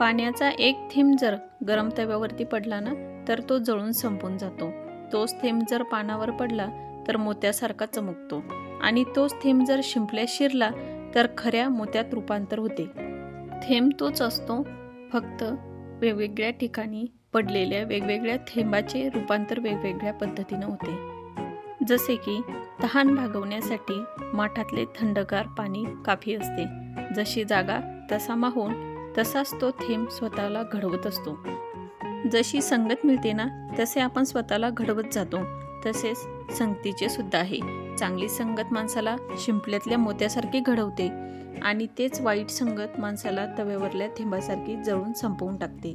पाण्याचा एक थेंब जर गरम तव्यावरती पडला ना तर तो जळून संपून जातो. तोच थेंब जर पानावर पडला तर मोत्यासारखा चमकतो. आणि तोच थेंब जर शिंपल्यात शिरला तर खऱ्या मोत्यात रूपांतर होते. थेंब तोच असतो फक्त वेगवेगळ्या ठिकाणी पडलेल्या वेगवेगळ्या थेंबाचे रूपांतर वेगवेगळ्या पद्धतीनं होते. जसे की तहान भागवण्यासाठी माठातले थंडगार पाणी काफी असते. जशी जागा तसा माहोल तसाच तो थेंब स्वतःला घडवत असतो. जशी संगत मिळते ना तसे आपण स्वतःला घडवत जातो. तसेच संगतीचे सुद्धा आहे. चांगली संगत माणसाला शिंपल्यातल्या मोत्यासारखी घडवते आणि तेच वाईट संगत माणसाला तव्यावरल्या थेंबासारखी जळून संपवून टाकते.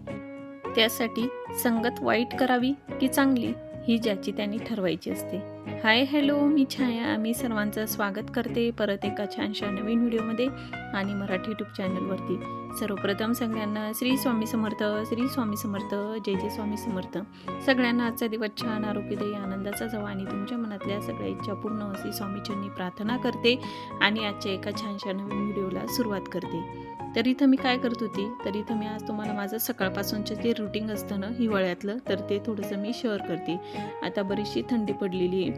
त्यासाठी संगत वाईट करावी की चांगली ही ज्याची त्यांनी ठरवायची असते. हाय हॅलो मी छाया. मी सर्वांचं स्वागत करते परत एका छानशा नवीन व्हिडिओमध्ये आणि मराठी यूट्यूब चॅनलवरती. सर्वप्रथम सगळ्यांना श्री स्वामी समर्थ श्री स्वामी समर्थ जय जय स्वामी समर्थ. सगळ्यांना आजचा दिवस छान आरोग्यदायी आनंदाचा जावा आणि तुमच्या मनातल्या सगळ्या इच्छा पूर्ण अशी स्वामीचरणी प्रार्थना करते आणि आजच्या एका छानशा नवीन व्हिडिओला सुरुवात करते. तर इथं मी काय करत होती? तर इथं मी आज तुम्हाला माझं सकाळपासूनचं जे रुटीन असतं ना हिवाळ्यातलं तर ते थोडंसं मी शेअर करते. आता बरीचशी थंडी पडलेली आहे.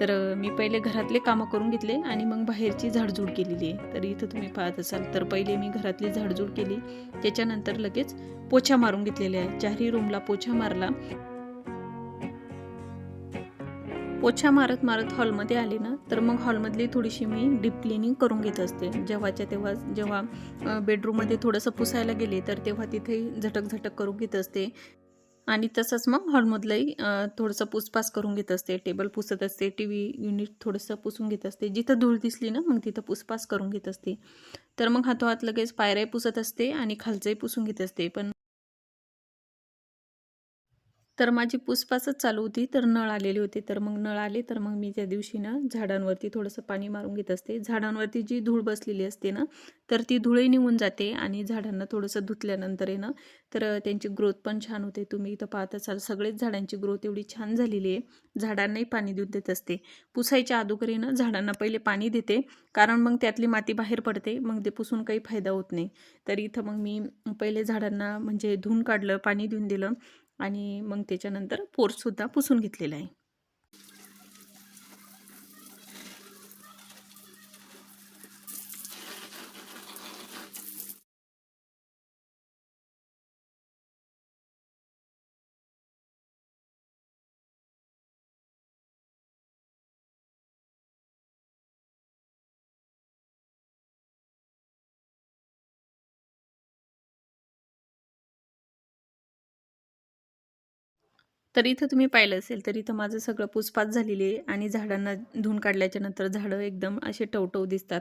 तर मी पहिले घरातले कामं करून घेतले आणि मग बाहेरची झाडझूड केलेली आहे. तर इथं तुम्ही पाहत असाल तर पहिले मी घरातली झाडझूड केली. त्याच्यानंतर लगेच पोछा मारून घेतलेल्या आहे. चारही रूमला पोछा मारला. पोछा मारत मारत हॉलमध्ये आले ना तर मग हॉलमधली थोडीशी मी डीप क्लिनिंग करून घेत असते. जेव्हाच्या तेव्हा जेव्हा बेडरूममध्ये थोडंसं पुसायला गेले तर तेव्हा तिथे झटक झटक करून घेत असते. आणि तसंच मग हॉलमधलंही थोडंसं पुसपास करून घेत असते. टेबल पुसत असते टी व्ही युनिट थोडंसं पुसून घेत असते. जिथं धूळ दिसली ना मग तिथं पुसपास करून घेत असते. तर मग हातोहात लगेच पायऱ्याही पुसत असते आणि खालचंही पुसून घेत असते. पण तर माझी पुसपासच चालू होती तर नळ आलेले होते. तर मग नळ आले तर मग मी त्या दिवशी ना झाडांवरती थोडंसं पाणी मारून घेत असते. झाडांवरती जी धूळ बसलेली असते ना तर ती धुळही निघून जाते आणि झाडांना थोडंसं धुतल्यानंतर आहे ना तर त्यांची ग्रोथ पण छान होते. तुम्ही इथं पाहत असाल सगळेच झाडांची ग्रोथ एवढी छान झालेली आहे. झाडांनाही पाणी देऊन देत असते. पुसायच्या अगोदर ना झाडांना पहिले पाणी देते कारण मग त्यातली माती बाहेर पडते मग ते पुसून काही फायदा होत नाही. तर इथं मग मी पहिले झाडांना म्हणजे धुवून काढलं पाणी देऊन दिलं. आणि मग त्याच्यानंतर पोर्ससुद्धा पुसून घेतलेला आहे. तर इथं तुम्ही पाहिलं असेल तर इथं माझं सगळं पुसपात झालेली आहे आणि झाडांना धुवून काढल्याच्या नंतर झाडं एकदम असे टवटव दिसतात.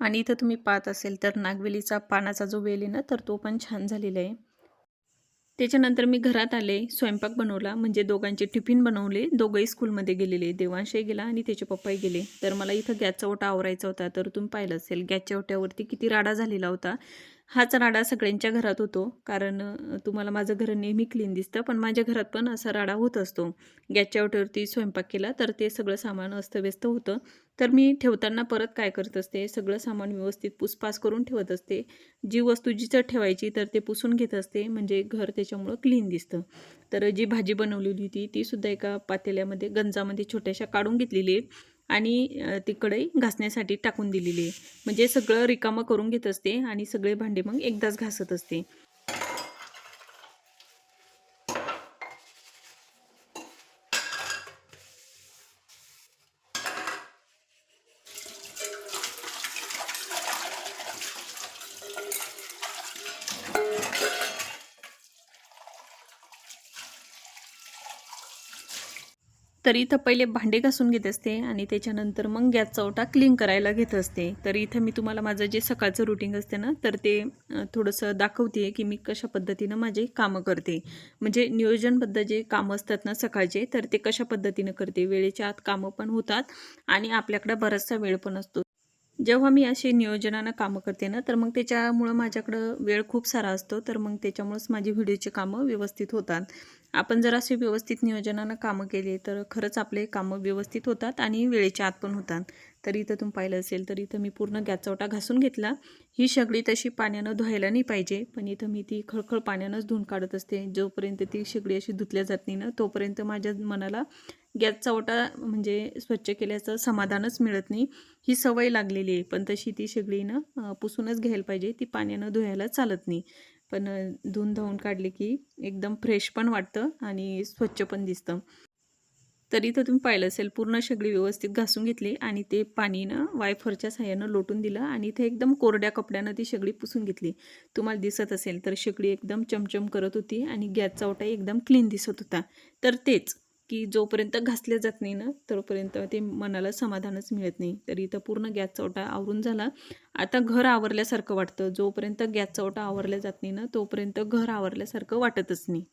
आणि इथं तुम्ही पाहत असेल तर नागवेलीचा पानाचा जो वेल आहे ना तर तो पण छान झालेला आहे. त्याच्यानंतर मी घरात आले स्वयंपाक बनवला म्हणजे दोघांचे टिफिन बनवले दोघंही स्कूलमध्ये गेलेले देवांशही गेला आणि त्याचे पप्पाही गेले. तर मला इथं गॅसचा ओटा आवरायचा होता तर तुम्ही पाहिलं असेल गॅसच्या ओट्यावरती किती राडा झालेला होता. हाच राडा सगळ्यांच्या घरात होतो. कारण तुम्हाला माझं घर नेहमी क्लीन दिसतं पण माझ्या घरात पण असा राडा होत असतो. गॅसच्या ओट्यावरती स्वयंपाक केला तर ते सगळं सामान अस्तव्यस्त होतं. तर मी ठेवताना परत काय करत असते? सगळं सामान व्यवस्थित पुसपास करून ठेवत असते. जी वस्तू जिचं ठेवायची तर ते पुसून घेत असते. म्हणजे घर त्याच्यामुळं क्लीन दिसतं. तर जी भाजी बनवलेली होती तीसुद्धा एका पातेल्यामध्ये गंजामध्ये छोट्याशा काढून घेतलेली आहे. आणि ती कढई घासण्यासाठी टाकून दिलेली आहे. म्हणजे सगळं रिकामं करून घेत असते आणि सगळे भांडे मग एकदाच घासत असते. तर इथं पहिले भांडे घासून घेत असते आणि त्याच्यानंतर मग गॅसचा ओटा क्लीन करायला घेत असते. तर इथं मी तुम्हाला माझं जे सकाळचं रुटीन असते ना तर ते थोडंसं दाखवते की मी कशा पद्धतीनं माझे कामं करते. म्हणजे नियोजनबद्ध जे कामं असतात ना सकाळचे तर ते कशा पद्धतीनं करते. वेळेच्या आत कामं पण होतात आणि आपल्याकडे बराचसा वेळ पण असतो. जेव्हा मी असे नियोजनानं कामं करते ना तर मग त्याच्यामुळं माझ्याकडं वेळ खूप सारा असतो. तर मग त्याच्यामुळंच माझी व्हिडिओची कामं व्यवस्थित होतात. आपण जर असे व्यवस्थित नियोजनानं कामं केले तर खरंच आपले कामं व्यवस्थित होतात आणि वेळेच्या आत पण होतात. तर इथं तुम्ही पाहिलं असेल तर इथं मी पूर्ण गॅसचा घासून घेतला. ही शेगडी तशी पाण्यानं धुवायला नाही पाहिजे. पण इथं मी ती खळखळ पाण्यानंच धुवून काढत असते. जोपर्यंत ती शेगडी अशी धुतल्या जात नाही ना तोपर्यंत माझ्या मनाला गॅसचा ओटा म्हणजे स्वच्छ केल्याचं समाधानच मिळत नाही. ही सवय लागलेली आहे. पण तशी ती शेगडीनं पुसूनच घ्यायला पाहिजे. ती पाण्यानं धुवायला चालत नाही. पण धुवून धावून काढली की एकदम फ्रेश पण वाटतं आणि स्वच्छ पण दिसतं. तरी तर तुम्ही पाहिलं असेल पूर्ण शेगडी व्यवस्थित घासून घेतली आणि ते पाणीनं वायफरच्या साह्यानं लोटून दिलं आणि ते एकदम कोरड्या कपड्यानं ती शेगडी पुसून घेतली. तुम्हाला दिसत असेल तर शेगडी एकदम चमचम करत होती आणि गॅसचा ओटा एकदम क्लीन दिसत होता. तर तेच. की जोपर्यंत घासल्या जात नाही ना तोपर्यंत ते मनाला समाधानच मिळत नाही. तर इथं पूर्ण गॅसचा ओटा आवरून झाला. आता घर आवरल्यासारखं वाटतं. जोपर्यंत गॅसचा ओटा आवरल्या जात नाही ना तोपर्यंत घर आवरल्यासारखं वाटतच नाही.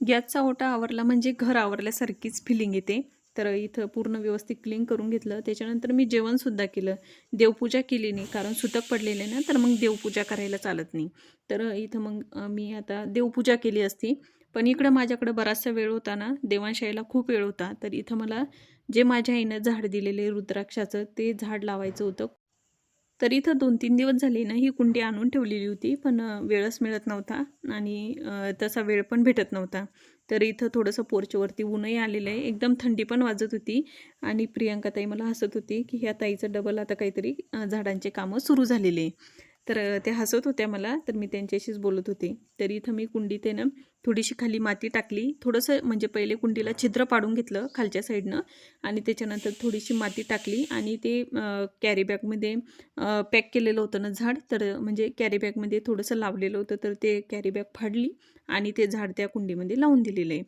गॅसचा ओटा आवरला म्हणजे घर आवरल्यासारखीच फिलिंग येते. तर इथं पूर्ण व्यवस्थित क्लीन करून घेतलं. त्याच्यानंतर मी जेवणसुद्धा केलं. देवपूजा केली नाही कारण सुतक पडलेले ना तर मग देवपूजा करायला चालत नाही. तर इथं मग मी आता देवपूजा केली असती. पण इकडं माझ्याकडं बराचसा वेळ होता ना देवांशाहीला खूप वेळ होता. तर इथं मला जे माझ्या आईनं झाड दिलेले रुद्राक्षाचं ते झाड लावायचं होतं. तर इथं दोन तीन दिवस झाले ना ही कुंडी आणून ठेवलेली होती पण वेळच मिळत नव्हता आणि तसा वेळ पण भेटत नव्हता. तर इथं थोडंसं पोर्चवरती ऊनही आलेलं आहे. एकदम थंडी पण वाजत होती आणि प्रियंका ताई मला हसत होती की ह्या ताईचं डबल आता काहीतरी झाडांचे कामं सुरू झालेले आहे. तर त्या हसत होत्या मला तर मी त्यांच्याशीच बोलत होते. तर इथं मी कुंडीत आहे ना थोडीशी खाली माती टाकली. थोडंसं म्हणजे पहिले कुंडीला छिद्र पाडून घेतलं खालच्या साईडनं आणि त्याच्यानंतर थोडीशी माती टाकली आणि ते कॅरीबॅगमध्ये पॅक केलेलं होतं ना झाड तर म्हणजे कॅरीबॅगमध्ये थोडंसं लावलेलं होतं तर ते कॅरीबॅग फाडली आणि ते झाड त्या कुंडीमध्ये लावून दिलेलं आहे.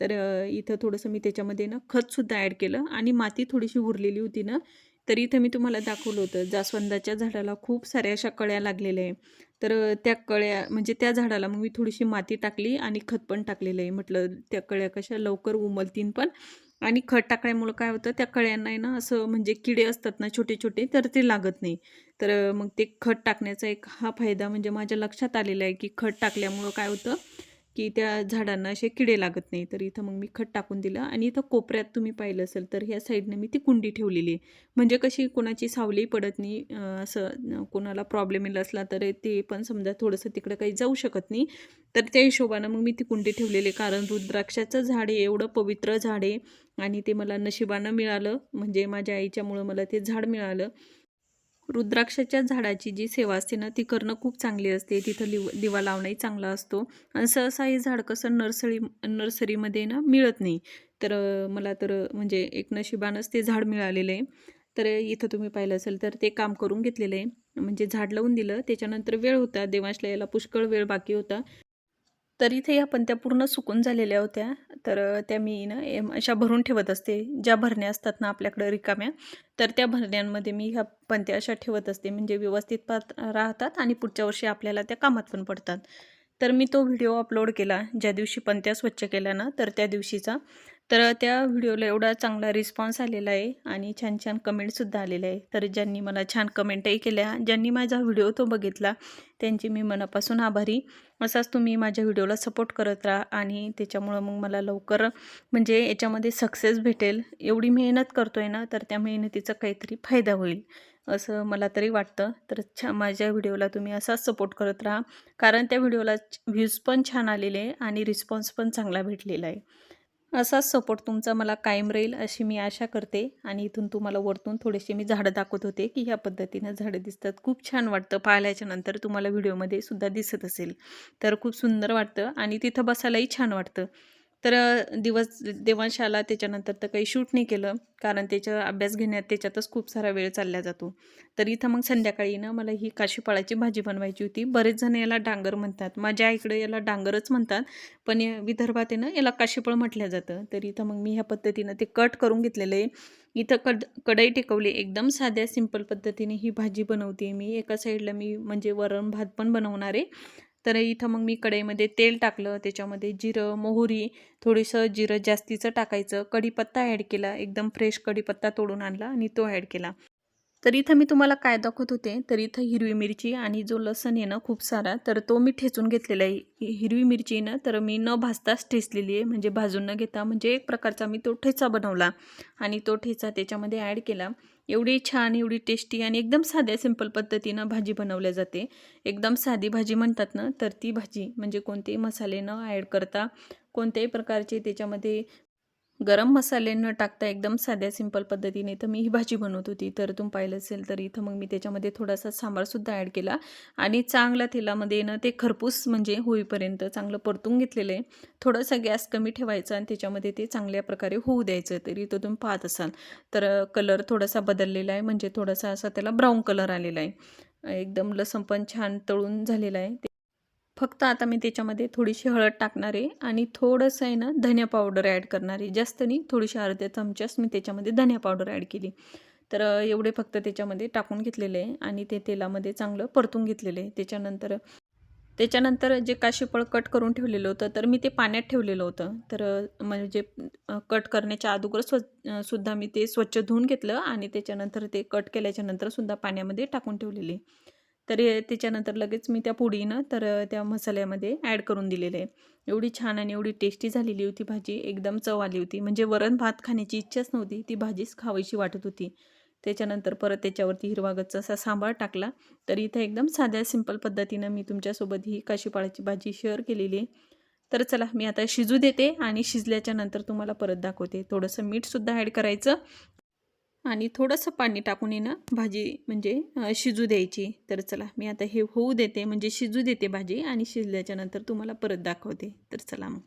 तर इथं थोडंसं मी त्याच्यामध्ये ना खतसुद्धा ॲड केलं आणि माती थोडीशी उरलेली होती ना तर इथं मी तुम्हाला दाखवलं होतं जास्वंदाच्या झाडाला खूप साऱ्या अशा कळ्या लागलेल्या आहे. तर त्या कळ्या म्हणजे त्या झाडाला मग मी थोडीशी माती टाकली आणि खत पण टाकलेलं आहे. म्हटलं त्या कळ्या कशा लवकर उमलतीन पण. आणि खत टाकल्यामुळं काय होतं त्या कळ्यांना आहे ना असं म्हणजे किडे असतात ना छोटे छोटे तर ते लागत नाही. तर मग ते खत टाकण्याचा एक हा फायदा म्हणजे माझ्या लक्षात आलेला आहे की खत टाकल्यामुळं काय होतं की त्या झाडांना असे किडे लागत नाही. तर इथं मग मी खत टाकून दिलं आणि इथं कोपऱ्यात तुम्ही पाहिलं असेल तर ह्या साईडनं मी ती कुंडी ठेवलेली आहे. म्हणजे कशी कोणाची सावली पडत नाही असं कोणाला प्रॉब्लेम येईल असला तर ते पण समजा थोडंसं तिकडं काही जाऊ शकत नाही. तर त्या हिशोबानं मग मी ती कुंडी ठेवलेली आहे. कारण रुद्राक्षाचं झाड आहे एवढं पवित्र झाड आहे आणि ते मला नशिबानं मिळालं. म्हणजे माझ्या आईच्यामुळं मला ते झाड मिळालं. रुद्राक्षाच्या झाडाची जी सेवा असते ना ती करणं खूप चांगली असते. तिथं लिव दिवा लावणंही चांगला असतो. आणि सहसा हे झाड कसं नर्सरी नर्सरीमध्ये ना मिळत नाही. तर मला तर म्हणजे एक नशिबानंच ते झाड मिळालेलं. आहे तर इथं तुम्ही पाहिलं असेल तर ते काम करून घेतलेलं. आहे म्हणजे झाड लावून दिलं. त्याच्यानंतर वेळ होता. देवांशला यायला पुष्कळ वेळ बाकी होता. तर इथे या त्या पूर्ण सुकून झालेल्या होत्या. तर त्या मी ना अशा भरून ठेवत असते. ज्या भरण्या असतात ना आपल्याकडं रिकाम्या तर त्या भरण्यांमध्ये मी ह्या पंत्या अशा ठेवत असते. म्हणजे व्यवस्थित पात राहतात आणि पुढच्या वर्षी आपल्याला त्या कामात पण पडतात. तर मी तो व्हिडिओ अपलोड केला. ज्या दिवशी पंत्या स्वच्छ केल्या ना तर त्या दिवशीचा. तर त्या व्हिडिओला एवढा चांगला रिस्पॉन्स आलेला आहे आणि छान छान कमेंटसुद्धा आलेले आहे. तर ज्यांनी मला छान कमेंटही केल्या ज्यांनी माझा व्हिडिओ तो बघितला त्यांची मी मनापासून आभारी. असाच तुम्ही माझ्या व्हिडिओला सपोर्ट करत राहा आणि त्याच्यामुळं मग मला लवकर म्हणजे याच्यामध्ये सक्सेस भेटेल. एवढी मेहनत करतो आहे ना तर त्या मेहनतीचा काहीतरी फायदा होईल असं मला तरी वाटतं. तर छा माझ्या व्हिडिओला तुम्ही असाच सपोर्ट करत राहा. कारण त्या व्हिडिओला व्ह्यूज पण छान आलेले आहे आणि रिस्पॉन्स पण चांगला भेटलेला आहे. असाच सपोर्ट तुमचा मला कायम राहील अशी मी आशा करते. आणि इथून तुम्हाला वरतून थोडेसे मी झाडं दाखवत होते की ह्या पद्धतीनं झाडं दिसतात. खूप छान वाटतं. पाहिल्याच्या नंतर तुम्हाला व्हिडिओमध्ये सुद्धा दिसत असेल. तर खूप सुंदर वाटतं आणि तिथं बसायलाही छान वाटतं. तर दिवस देवांशाला त्याच्यानंतर तर काही शूट नाही केलं. कारण त्याचा अभ्यास घेण्यात त्याच्यातच खूप सारा वेळ चालला जातो. तर इथं मग संध्याकाळी ना मला ही काशीपाळाची भाजी बनवायची होती. बरेच जण याला डांगर म्हणतात. माझ्या इकडे याला डांगरच म्हणतात. पण विदर्भात आहे ना याला काशीपळ म्हटलं जातं. तर इथं मग मी ह्या पद्धतीनं ते कट करून घेतलेलं आहे. इथं कड कढई टिकवली एकदम साध्या सिंपल पद्धतीने ही भाजी बनवते मी. एका साईडला मी म्हणजे वरण भात पण बनवणार आहे. तर इथं मग मी कढईमध्ये तेल टाकलं त्याच्यामध्ये जिरं मोहरी थोडंसं जिरं जास्तीचं टाकायचं. कढीपत्ता ॲड केला एकदम फ्रेश कढीपत्ता तोडून आणला आणि तो ॲड केला. तर इथं मी तुम्हाला काय दाखवत होते तर इथं हिरवी मिरची आणि जो लसण आहे ना खूप सारा तर तो मी ठेचून घेतलेला आहे. हिरवी मिरची ना तर मी न भाजताच ठेचलेली आहे. म्हणजे भाजून न घेता म्हणजे एक प्रकारचा मी तो ठेचा बनवला आणि तो ठेचा त्याच्यामध्ये ॲड केला. एवढी छान एवढी टेस्टी आणि एकदम साध्या सिंपल पद्धतीनं भाजी बनवल्या जाते. एकदम साधी भाजी म्हणतात ना तर ती भाजी म्हणजे कोणतेही मसाले न ॲड करता कोणत्याही प्रकारचे त्याच्यामध्ये गरम मसाले न टाकता एकदम साध्या सिंपल पद्धतीने तर मी ही भाजी बनवत होती. तर तुम्ही पाहिलं असेल तर इथं मग मी त्याच्यामध्ये थोडासा सांबारसुद्धा ॲड केला. आणि चांगला तेलामध्ये ना ते खरपूस म्हणजे होईपर्यंत चांगलं परतून घेतलेलं आहे. थोडासा गॅस कमी ठेवायचा आणि त्याच्यामध्ये ते चांगल्या प्रकारे होऊ द्यायचं. तरी तो तुम्ही पाहत असाल. तर कलर थोडासा बदललेला आहे. म्हणजे थोडासा असा त्याला ब्राऊन कलर आलेला आहे. एकदम लसण पण छान तळून झालेला आहे. फक्त आता मी त्याच्यामध्ये थोडीशी हळद टाकणार आहे आणि थोडंसं आहे ना धनिया पावडर ॲड करणार आहे. जास्त नाही थोडीशी अर्ध्या चमच्याच मी त्याच्यामध्ये धनिया पावडर ॲड केली. तर एवढे फक्त त्याच्यामध्ये टाकून घेतलेले आहे आणि ते तेलामध्ये चांगलं परतून घेतलेलं आहे. त्याच्यानंतर त्याच्यानंतर जे काशीफळ कट करून ठेवलेलं होतं तर मी ते पाण्यात ठेवलेलं होतं. तर म्हणजे कट करण्याच्या अगोदर स्व सुद्धा मी ते स्वच्छ धुवून घेतलं आणि त्याच्यानंतर ते कट केल्याच्या सुद्धा पाण्यामध्ये टाकून ठेवलेले तर त्याच्यानंतर लगेच मी त्या पुडीनं तर त्या मसाल्यामध्ये ॲड करून दिलेले आहे. एवढी छान आणि एवढी टेस्टी झालेली होती भाजी एकदम चव आली होती. म्हणजे वरण भात खाण्याची इच्छाच नव्हती ती भाजीच खावीशी वाटत होती. त्याच्यानंतर परत त्याच्यावरती हिरवा असा सांबार टाकला. तर इथं एकदम साध्या सिंपल पद्धतीनं मी तुमच्यासोबत ही काशीपाळाची भाजी शेअर केलेली आहे. तर चला मी आता शिजू देते आणि शिजल्याच्या नंतर तुम्हाला परत दाखवते. थोडंसं मीठसुद्धा ॲड करायचं. आणि थोडंसं पाणी टाकून आहे ना भाजी म्हणजे शिजू द्यायची. तर चला मी आता हे होऊ देते म्हणजे शिजू देते भाजी आणि शिजल्याच्यानंतर तुम्हाला परत दाखवते. तर चला मग.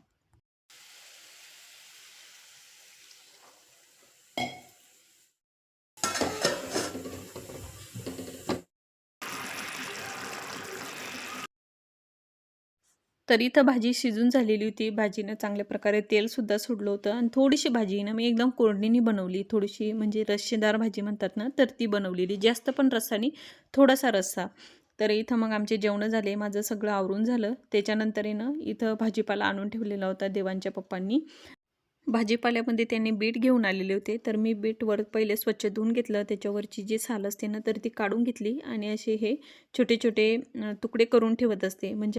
तर इथं भाजी शिजून झालेली होती. भाजीनं चांगल्या प्रकारे तेलसुद्धा सोडलं होतं. आणि थोडीशी भाजीनं मी एकदम कोरडीनी बनवली. थोडीशी म्हणजे रस्सेदार भाजी म्हणतात ना तर ती बनवलेली. जास्त पण रस्सानी थोडासा रस्सा. तर इथं मग आमचे जेवणं झाले माझं सगळं आवरून झालं. त्याच्यानंतर आहे ना इथं भाजीपाला आणून ठेवलेला होता देवांच्या पप्पांनी. भाजीपाल्यामध्ये त्यांनी बीट घेऊन आलेले होते. तर मी बीटवर पहिले स्वच्छ धुवून घेतलं. त्याच्यावरची जी साल असते ना तर ती काढून घेतली. आणि असे हे छोटे छोटे तुकडे करून ठेवत असते. म्हणजे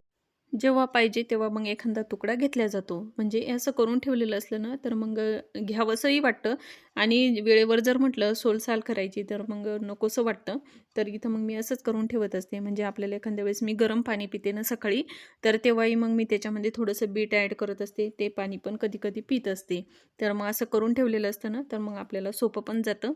जेव्हा पाहिजे तेव्हा मग एखादा तुकडा घेतला जातो. म्हणजे हे असं करून ठेवलेलं असलं ना तर मग घ्यावंसंही वाटतं. आणि वेळेवर जर म्हटलं सोलसाल करायची तर मग नकोसं वाटतं. तर इथं मग मी असंच करून ठेवत असते. म्हणजे आपल्याला एखाद्या वेळेस मी गरम पाणी पिते ना सकाळी तर तेव्हाही मग मी त्याच्यामध्ये थोडंसं बीट ॲड करत असते. ते पाणी पण कधी कधी पित असते. तर मग असं करून ठेवलेलं असतं ना तर मग आपल्याला सोपं पण जातं.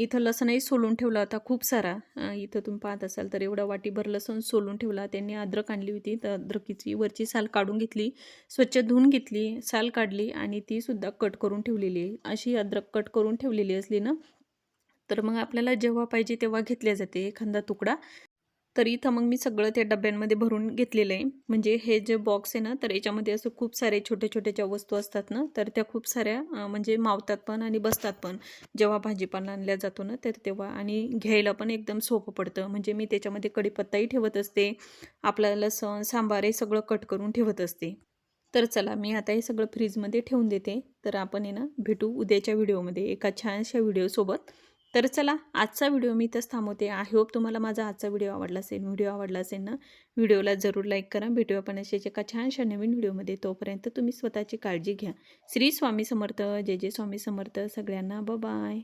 इथं लसणही सोलून ठेवला होता खूप सारा. इथं तुम्ही पाहत असाल तर एवढा वाटीभर लसण सोलून ठेवला. त्यांनी अद्रक आणली होती. तर अद्रकीची वरची साल काढून घेतली स्वच्छ धुवून घेतली साल काढली आणि ती सुद्धा कट करून ठेवलेली आहे. अशी अद्रक कट करून ठेवलेली असली ना तर मग आपल्याला जेव्हा पाहिजे तेव्हा घेतल्या जाते एखादा तुकडा. तर इथं मग मी सगळं त्या डब्यांमध्ये भरून घेतलेलं आहे. म्हणजे हे जे बॉक्स आहे ना तर याच्यामध्ये असं खूप सारे छोटे छोटे ज्या वस्तू असतात ना तर त्या खूप साऱ्या म्हणजे मावतात पण आणि बसतात पण. जेव्हा भाजीपाला आणल्या जातो ना तर तेव्हा. आणि घ्यायला पण एकदम सोपं पडतं. म्हणजे मी त्याच्यामध्ये कढीपत्ताही ठेवत असते. आपला लसण सांबार हे सगळं कट करून ठेवत असते. तर चला मी आता हे सगळं फ्रीजमध्ये ठेवून देते. तर आपण आहे ना भेटू उद्याच्या व्हिडिओमध्ये एका छानशा व्हिडिओसोबत तर चला आजचा व्हिडिओ मी इथंच थांबवते. आय होप तुम्हाला माझा आजचा व्हिडिओ आवडला असेल व्हिडिओ आवडला असेल ना व्हिडिओला जरूर लाईक करा. भेटूया आपण अशाच एका छानशा नवीन व्हिडिओमध्ये तोपर्यंत तुम्ही स्वतःची काळजी घ्या. श्री स्वामी समर्थ. जय जय स्वामी समर्थ. सगळ्यांना ब बाय